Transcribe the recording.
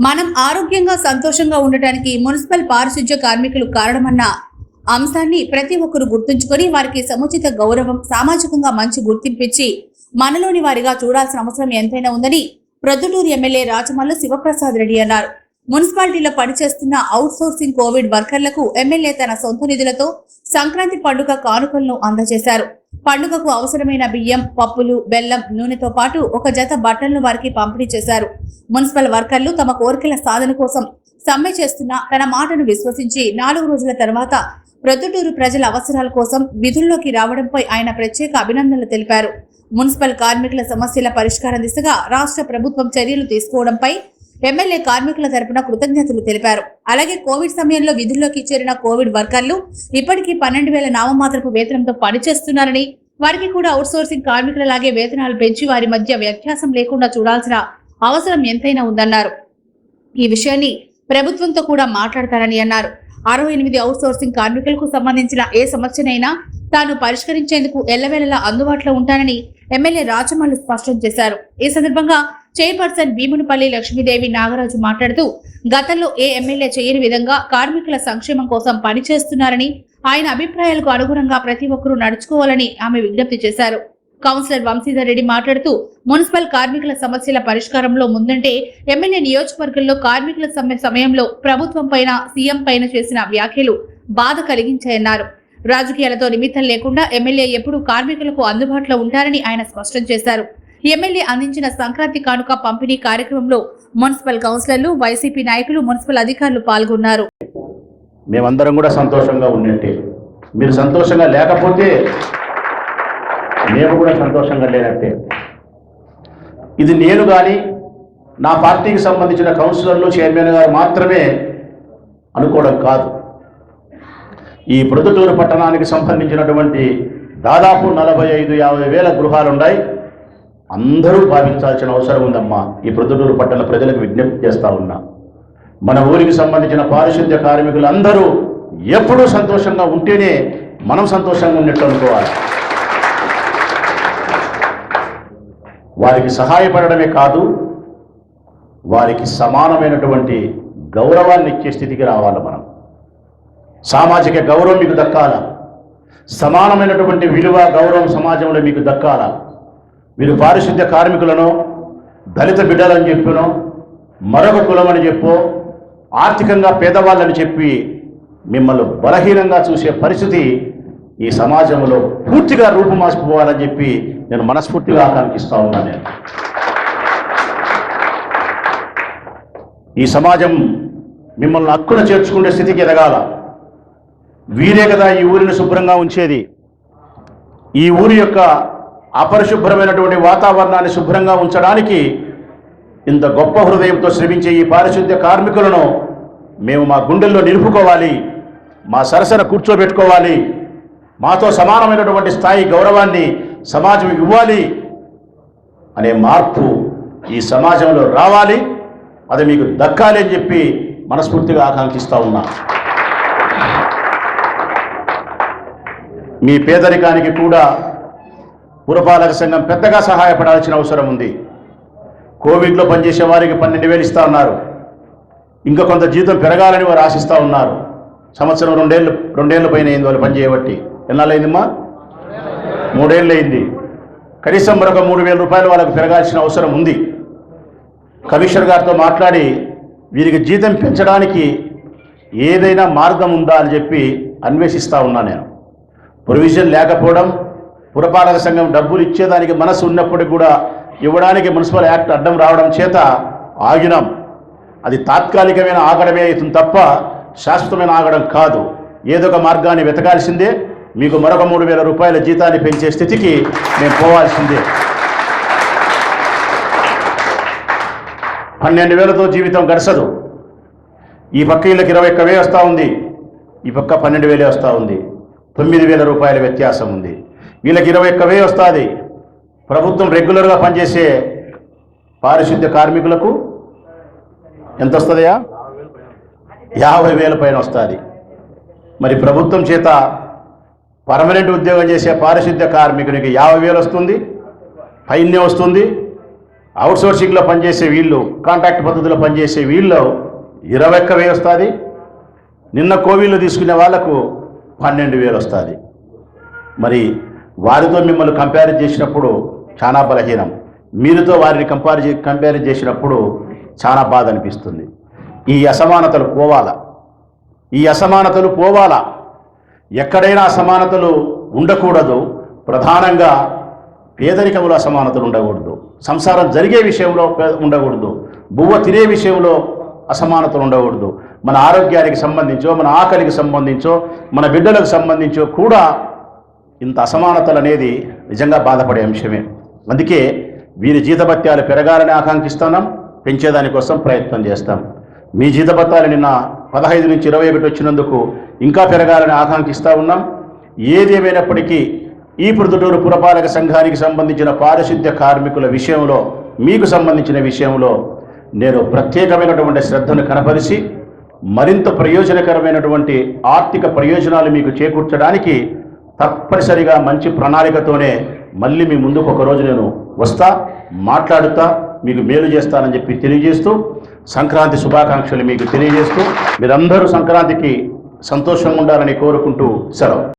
మనం ఆరోగ్యంగా సంతోషంగా ఉండటానికి మున్సిపల్ పారిశుధ్య కార్మికులు కారణమన్న అంశాన్ని ప్రతి ఒక్కరు గుర్తుంచుకొని వారికి సముచిత గౌరవం సామాజికంగా మంచి గుర్తింపించి మనలోని వారిగా చూడాల్సిన అవసరం ఎంతైనా ఉందని ప్రొద్దుటూరు ఎమ్మెల్యే రాజమల్లు శివప్రసాద్ రెడ్డి అన్నారు. మున్సిపాలిటీలో పనిచేస్తున్న అవుట్ సోర్సింగ్ కోవిడ్ వర్కర్లకు ఎమ్మెల్యే తన సొంత నిధులతో సంక్రాంతి పండుగ కానుకలను అందజేశారు. పండుగకు అవసరమైన బియ్యం పప్పులు బెల్లం నూనెతో పాటు ఒక జత బట్టలను వారికి పంపిణీ చేశారు. మున్సిపల్ వర్కర్లు తమ కోరికల సాధన కోసం సమ్మె చేస్తున్న తన మాటను విశ్వసించి నాలుగు రోజుల తర్వాత ప్రొద్దుటూరు ప్రజల అవసరాల కోసం విధుల్లోకి రావడంపై ఆయన ప్రత్యేక అభినందనలు తెలిపారు. మున్సిపల్ కార్మికుల సమస్యల పరిష్కారం దిశగా రాష్ట్ర ప్రభుత్వం చర్యలు తీసుకోవడంపై ఎమ్మెల్యే కార్మికుల తరపున కృతజ్ఞతలు తెలిపారు. అలాగే కోవిడ్ సమయంలో విధుల్లోకి చేరిన కోవిడ్ వర్కర్లు ఇప్పటికీ పన్నెండు వేల నామమాత్రపు వేతనంతో పనిచేస్తున్నారని వారికి కూడా అవుట్సోర్సింగ్ కార్మికులలాగే వేతనాలు పెంచి వారి మధ్య వ్యత్యాసం లేకుండా చూడాల్సిన అవసరం ఎంతైనా ఉందన్నారు. ఈ విషయాన్ని ప్రభుత్వంతో కూడా మాట్లాడతారని అన్నారు. అరవై ఎనిమిది అవుట్సోర్సింగ్ కార్మికులకు సంబంధించిన ఏ సమస్యనైనా తాను పరిష్కరించేందుకు ఎల్లవేళలా అందుబాటులో ఉంటానని ఎమ్మెల్యే రాజమల్లు స్పష్టం చేశారు. ఈ సందర్భంగా చైర్పర్సన్ భీమునిపల్లి లక్ష్మీదేవి నాగరాజు మాట్లాడుతూ గతంలో ఏ ఎమ్మెల్యే చేయని విధంగా కార్మికుల సంక్షేమం కోసం పనిచేస్తున్నారని ఆయన అభిప్రాయాలకు అనుగుణంగా ప్రతి ఒక్కరూ నడుచుకోవాలని ఆమె విజ్ఞప్తి చేశారు. కౌన్సిలర్ వంశీధర్ రెడ్డి మాట్లాడుతూ మున్సిపల్ కార్మికుల సమస్యల పరిష్కారంలో ముందంటే ఎమ్మెల్యే నియోజకవర్గంలో కార్మికుల సమ్మె సమయంలో ప్రభుత్వం పైన సీఎం పైన చేసిన వ్యాఖ్యలు బాధ కలిగించాయన్నారు. రాజకీయాలతో నిమిత్తం లేకుండా ఎమ్మెల్యే ఎప్పుడూ కార్మికులకు అందుబాటులో ఉంటారని ఆయన స్పష్టం చేశారు. ఎమ్మెల్యే అందించిన సంక్రాంతి కానుక పంపిణీ కార్యక్రమంలో మున్సిపల్ కౌన్సిలర్లు వైసీపీ నాయకులు మున్సిపల్ అధికారులు పాల్గొన్నారు. మేమందరం కూడా సంతోషంగా ఉన్నట్టే మీరు సంతోషంగా లేకపోతే మేము కూడా సంతోషంగా లేనట్టే. ఇది నేను కానీ నా పార్టీకి సంబంధించిన కౌన్సిలర్లు చైర్మన్ గారు మాత్రమే అనుకోవడం కాదు. ఈ ప్రొద్దుటూరు పట్టణానికి సంబంధించినటువంటి దాదాపు నలభై ఐదు యాభై వేల గృహాలు ఉన్నాయి అందరూ భావించాల్సిన అవసరం ఉందమ్మా. ఈ ప్రొద్దుటూరు పట్టణ ప్రజలకు విజ్ఞప్తి చేస్తా ఉన్నా. మన ఊరికి సంబంధించిన పారిశుద్ధ్య కార్మికులు అందరూ ఎప్పుడూ సంతోషంగా ఉంటేనే మనం సంతోషంగా ఉన్నట్టు అనుకోవాలి. వారికి సహాయపడడమే కాదు వారికి సమానమైనటువంటి గౌరవాన్ని ఇచ్చే స్థితికి రావాలి మనం. సామాజిక గౌరవం మీకు దక్కాల? సమానమైనటువంటి విలువ గౌరవం సమాజంలో మీకు దక్కాల? మీరు పారిశుద్ధ్య కార్మికులను దళిత బిడ్డలని చెప్పినో మరొక కులమని చెప్పు చెప్పో ఆర్థికంగా పేదవాళ్ళని చెప్పి మిమ్మల్ని బలహీనంగా చూసే పరిస్థితి ఈ సమాజంలో పూర్తిగా రూపుమాసిపోవాలని చెప్పి నేను మనస్ఫూర్తిగా ఆకాంక్షిస్తూ ఉన్నాను నేను. ఈ సమాజం మిమ్మల్ని హక్కున చేర్చుకునే స్థితికి ఎదగాల. వీరే కదా ఈ ఊరిని శుభ్రంగా ఉంచేది. ఈ ఊరి యొక్క అపరిశుభ్రమైనటువంటి వాతావరణాన్ని శుభ్రంగా ఉంచడానికి ఇంత గొప్ప హృదయంతో శ్రమించే ఈ పారిశుద్ధ్య కార్మికులను మేము మా గుండెల్లో నిలుపుకోవాలి మా సరసన కూర్చోబెట్టుకోవాలి మాతో సమానమైనటువంటి స్థాయి గౌరవాన్ని సమాజం ఇవ్వాలి అనే మార్పు ఈ సమాజంలో రావాలి. అది మీకు దక్కాలి అని చెప్పి మనస్ఫూర్తిగా ఆకాంక్షిస్తూ ఉన్నా. మీ పేదరికానికి కూడా పురపాలక సంఘం పెద్దగా సహాయపడాల్సిన అవసరం ఉంది. కోవిడ్లో పనిచేసే వారికి పన్నెండు వేలు ఇస్తా ఉన్నారు. ఇంకా కొంత జీతం పెరగాలని వారు ఆశిస్తూ ఉన్నారు. సంవత్సరం రెండేళ్ళు రెండేళ్ళ పైన అయింది వాళ్ళు పనిచేయబట్టి ఎన్నాళ్ళైందమ్మా మూడేళ్ళు అయింది కనీసం మరొక మూడు వేల రూపాయలు వాళ్ళకు పెరగాల్సిన అవసరం ఉంది. కమిషనర్ గారితో మాట్లాడి వీరికి జీతం పెంచడానికి ఏదైనా మార్గం ఉందా అని చెప్పి అన్వేషిస్తూ ఉన్నా నేను. ప్రొవిజన్ లేకపోవడం పురపాలక సంఘం డబ్బులు ఇచ్చేదానికి మనసు ఉన్నప్పటికీ కూడా ఇవ్వడానికి మున్సిపల్ యాక్ట్ అడ్డం రావడం చేత ఆగినాం. అది తాత్కాలికమైన ఆగడమే అవుతుంది తప్ప శాశ్వతమైన ఆగడం కాదు. ఏదో ఒక మార్గాన్ని వెతకాల్సిందే. మీకు మరొక మూడు వేల రూపాయల జీతాన్ని పెంచే స్థితికి మేము పోవాల్సిందే. పన్నెండు వేలతో జీవితం గడసదు. ఈ పక్క ఇళ్ళకి ఇరవై ఒక్క వేలు వస్తూ ఉంది. ఈ పక్క పన్నెండు వేలే వస్తూ ఉంది. తొమ్మిది వేల రూపాయల వ్యత్యాసం ఉంది. వీళ్ళకి ఇరవై ఒక్క వేలు వస్తుంది. ప్రభుత్వం రెగ్యులర్గా పనిచేసే పారిశుద్ధ్య కార్మికులకు ఎంత వస్తుందయా యాభై వేల పైన వస్తుంది. మరి ప్రభుత్వం చేత పర్మనెంట్ ఉద్యోగం చేసే పారిశుద్ధ్య కార్మికునికి యాభై వేలు వస్తుంది. పైనే వస్తుంది. అవుట్సోర్సింగ్లో పనిచేసే వీళ్ళు కాంట్రాక్ట్ పద్ధతిలో పనిచేసే వీళ్ళు ఇరవై ఒక్క వేలు వస్తుంది. నిన్న కోవిల్లో తీసుకునే వాళ్ళకు పన్నెండు వేలు వస్తుంది. మరి వారితో మిమ్మల్ని కంపేర్ చేసినప్పుడు చాలా బలహీనం. మీరుతో వారిని కంపేర్ చే కంపేర్ చేసినప్పుడు చాలా బాధ అనిపిస్తుంది. ఈ అసమానతలు పోవాలా? ఈ అసమానతలు పోవాలా? ఎక్కడైనా అసమానతలు ఉండకూడదు. ప్రధానంగా పేదరికంలో అసమానతలు ఉండకూడదు. సంసారం జరిగే విషయంలో ఉండకూడదు. బువ్వ తినే విషయంలో అసమానతలు ఉండకూడదు. మన ఆరోగ్యానికి సంబంధించో మన ఆకలికి సంబంధించో మన బిడ్డలకు సంబంధించో కూడా ఇంత అసమానతలు అనేది నిజంగా బాధపడే అంశమే. అందుకే వీరి జీతభత్యాలు పెరగాలని ఆకాంక్షిస్తున్నాం పెంచేదానికోసం ప్రయత్నం చేస్తాం. మీ జీతభత్యాలు నిన్న పదహైదు నుంచి ఇరవై ఒకటి వచ్చినందుకు ఇంకా పెరగాలని ఆకాంక్షిస్తూ ఉన్నాం. ఏదేమైనప్పటికీ ఈ ప్రొద్దుటూరు పురపాలక సంఘానికి సంబంధించిన పారిశుద్ధ్య కార్మికుల విషయంలో మీకు సంబంధించిన విషయంలో నేను ప్రత్యేకమైనటువంటి శ్రద్ధను కనపరిచి మరింత ప్రయోజనకరమైనటువంటి ఆర్థిక ప్రయోజనాలు మీకు చేకూర్చడానికి తప్పనిసరిగా మంచి ప్రణాళికతోనే మళ్ళీ మీ ముందుకు ఒకరోజు నేను వస్తా మాట్లాడుతా మీకు మేలు చేస్తానని చెప్పి తెలియజేస్తూ సంక్రాంతి శుభాకాంక్షలు మీకు తెలియజేస్తూ మీరందరూ సంక్రాంతికి సంతోషంగా ఉండాలని కోరుకుంటూ సెలవు.